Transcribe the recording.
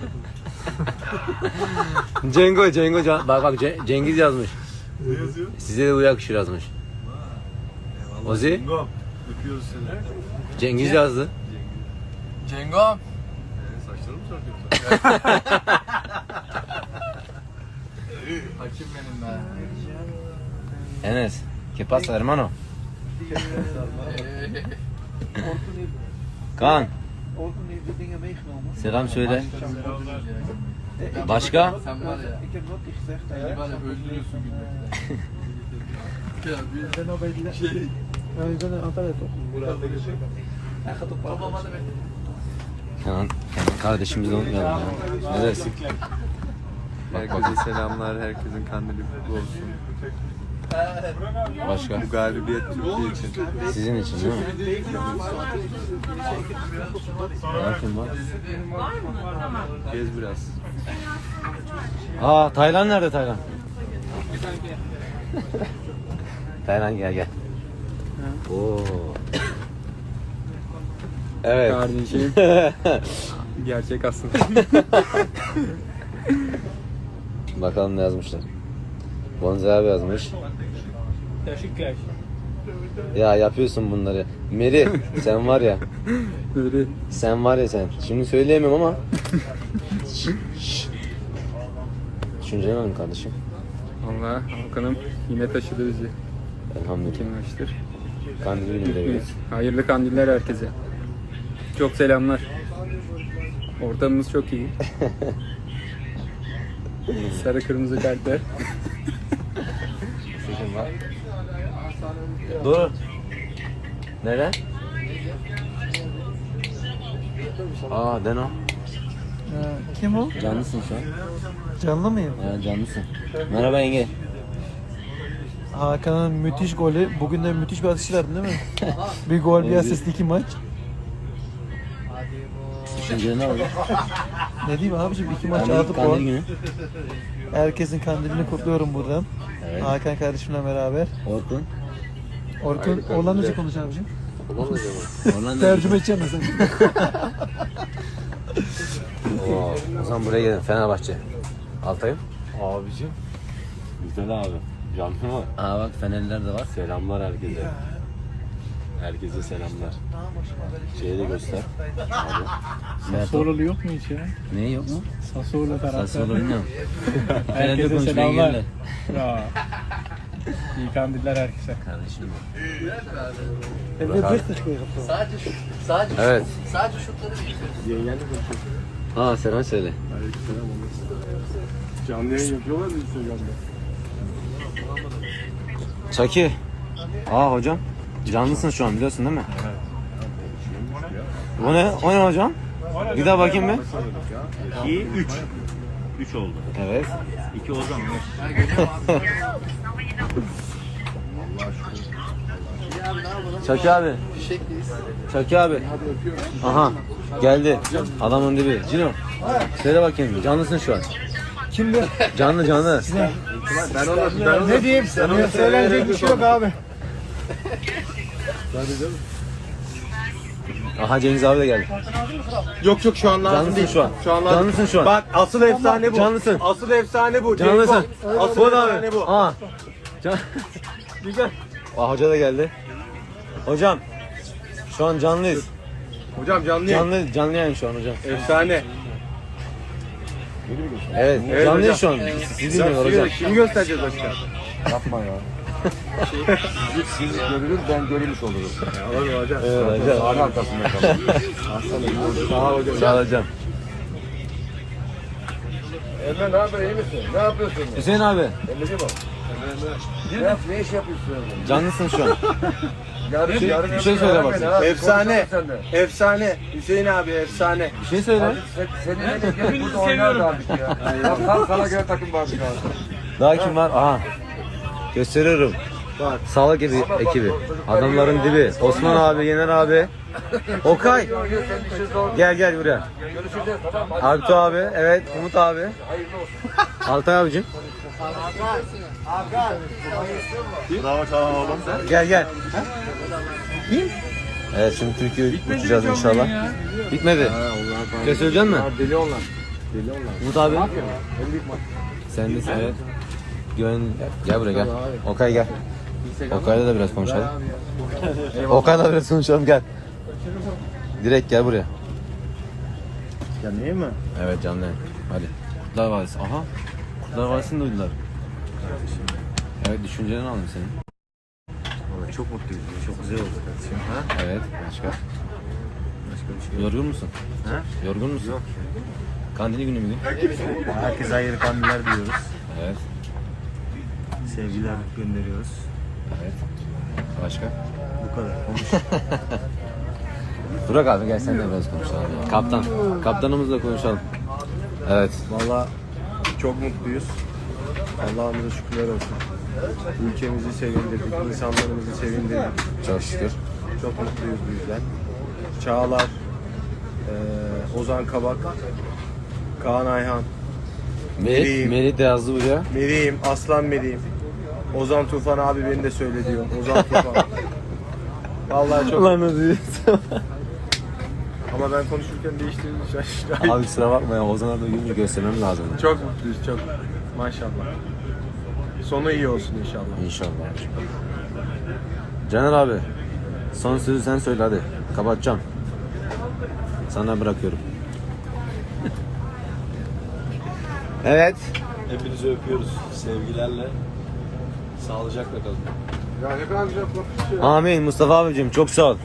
Cengo, Cengo. Can- Bak bak Ce- Cengiz yazmış. Ne yazıyor? Size de bu yakışır yazmış. Ozi, Cengo. Öpüyoruz seni. Cengiz yazdı. Cengo. Ee, saçlarını mı sarkıyorsun? Hakim benim be. Enes, ¿qué pasa hermano? Kaan, Orkun heeft de dingen meegenomen. selam söyle. Başka? Sen var ya. Ik heb wat gezegd Beni var ya öldürüyorsun ya Ik ben bij die şey. Ja, je bent in Antalya toch? Murat'la geçecek. Hij gaat op pad. Babama da. Kenan, Kenan kardeşimizi unutmayalım ya. Ne dersin? Herkese selamlar, herkesin kandili kutlu olsun. Başka? Bu galibiyet Türkiye için. Sizin için değil mi? Ne kim var? Gez biraz. Aa Taylan nerede Taylan? Taylan gel gel. Oo. Evet. Kardeşim. Gerçek aslında. Bakalım ne yazmışlar. Bonze abi yazmış. Ya yapıyorsun bunları. Meri sen var ya. Böyle Sen var ya sen. Şimdi söyleyemem ama. Düşüncen hanım kardeşim. Allah Hakan'ım yine taşıdı bizi. Elhamdülillah. Kim açtır? Kandil. Hayırlı kandiller herkese. Çok selamlar. Ortamımız çok iyi. Sarı kırmızı kalpler. Seçim var. Dur. Nere? Aa Deno. Kim o? Canlısın şu an. Canlı mıyım? Ya canlısın. Merhaba yenge. Hakan'ın müthiş golü. Bugün de müthiş bir asist verdin değil mi? bir gol, bir asist, iki maç. Düşünceni ne oldu? Ne diyeyim abicim? iki maç, Kandil, altı kandil puan. günü. Herkesin kandilini kutluyorum buradan. Evet. Hakan kardeşimle beraber. Orkun. Orkun, Hollandaca konuş abicim. Hollanda. Tercüme edeceğim ben sana. Oo, o zaman buraya gelin Fenerbahçe. Altay'ım. Abicim. Güzel abi. Canlı mı? Aa bak Fenerliler de var. Selamlar herkese. Herkese selamlar. Şeyi de göster. Abi. Sassuolo yok mu hiç ya? Ne yok mu? Sassuolo taraftarı. Sassuolo bilmiyorum. Herkese selamlar. Ya. İyi kandiller herkese. Kardeşim. Sadece sadece Evet. sadece şutları bekliyoruz. Aa selam söyle. Canlı yayın yapıyorlar mı Instagram'da? Çaki. Aa hocam. Canlısın şu an biliyorsun değil mi? Bu ne? O ne hocam? Bir daha bakayım bir. 2, 3. 3 oldu. Evet. 2 Ozan. Ben görüyorum abi. Çaki abi. Çaki abi. Aha. Geldi. Adamın dibi. Cino. Söyle bakayım. Canlısın şu an. Kimdi? Canlı canlı. ne diyeyim? Söylenecek bir şey yok abi. Aha Cengiz abi de geldi. Yok yok şu an lazım Canlısın değil. şu an. Şu an lazım. Canlısın şu an. Bak asıl efsane bu. Canlısın. Asıl efsane bu. Canlısın. Asıl Bu da efsane abi. bu. Aa. Can... Güzel. Aa hoca da geldi. Hocam. Şu an canlıyız. Hocam canlı yayın. Canlı canlı yayın şu an hocam. Efsane. Evet, Evet canlıyız hocam. şu an. Siz bilmiyorsunuz hocam. Kimi göstereceğiz başka? Siz görülür ben görülmüş olurum. Olur hocam. Evet hocam. Sağın arkasında kalın. Sağ ol hocam. Sağ ol hocam. Emre ne haber iyi misin? Ne yapıyorsun? Hüseyin abi. Ne, ne iş yapıyorsun? Canlısın şu an. Yarın, şey- bir şey söyle bakayım. Efsane. Efsane. Hüseyin abi efsane. Bir şey söyle. Seni ne bekliyorsun? Burada oynardı artık ya. Tam, sana göre takım abi. Daha kim var? Aha. Gösteriyorum. Sağlık ekibi, ekibi. Adamların dibi. Osman abi, Yener abi. Okay. Gel gel buraya. Artu abi, evet. Umut abi. Altay abicim. Bravo Çağlan oğlum. Gel gel. Evet şimdi Türkiye uçacağız inşallah. Bitmedi. Bir şey söyleyecek misin? Deli onlar. Umut abi. Sen de evet. Güven gel buraya gel. Okay gel. Okay'la da biraz konuşalım. Okay'la da biraz konuşalım gel. Direkt gel buraya. Ya niye mi? Evet canlı. yayın. Hadi. Kurtlar Vadisi. Aha. Kurtlar Vadisi'ni duydular. Evet düşüncelerini alayım senin. Vallahi çok mutluyuz. Çok güzel oldu kardeşim. Ha? Evet. Başka? Başka bir şey Yorgun musun? Ha? Yorgun musun? Yok. Kandili günü müydü? Herkese hayırlı kandiller diliyoruz. Evet. Sevgiler gönderiyoruz. Evet. Başka? Bu kadar. Burak abi gel sen de biraz konuşalım. ya. Kaptan. Kaptanımızla konuşalım. Evet. Valla çok mutluyuz. Allah'ımıza şükürler olsun. Ülkemizi sevindirdik, insanlarımızı sevindirdik. Çok şükür. Çok mutluyuz bu yüzden. Çağlar, eee, Ozan Kabak, Kaan Ayhan, Merit. Merit de yazdı buraya. Meri'yim, Aslan Meri'yim. Ozan Tufan abi beni de söyle diyor. Ozan Tufan. Vallahi çok Ulan ama ben konuşurken değiştirdim şaşırdım. Abi kusura bakma ya Ozan'a da yüzünü göstermem lazım. Çok mutluyuz çok. Maşallah. Sonu iyi olsun inşallah. İnşallah. Caner abi. Son sözü sen söyle hadi. Kapatacağım. Sana bırakıyorum. evet. Hepinizi öpüyoruz. Sevgilerle. Sağlıcakla kalın. Ya ne kadar güzel konuşuyor. Amin Mustafa abicim çok sağ ol.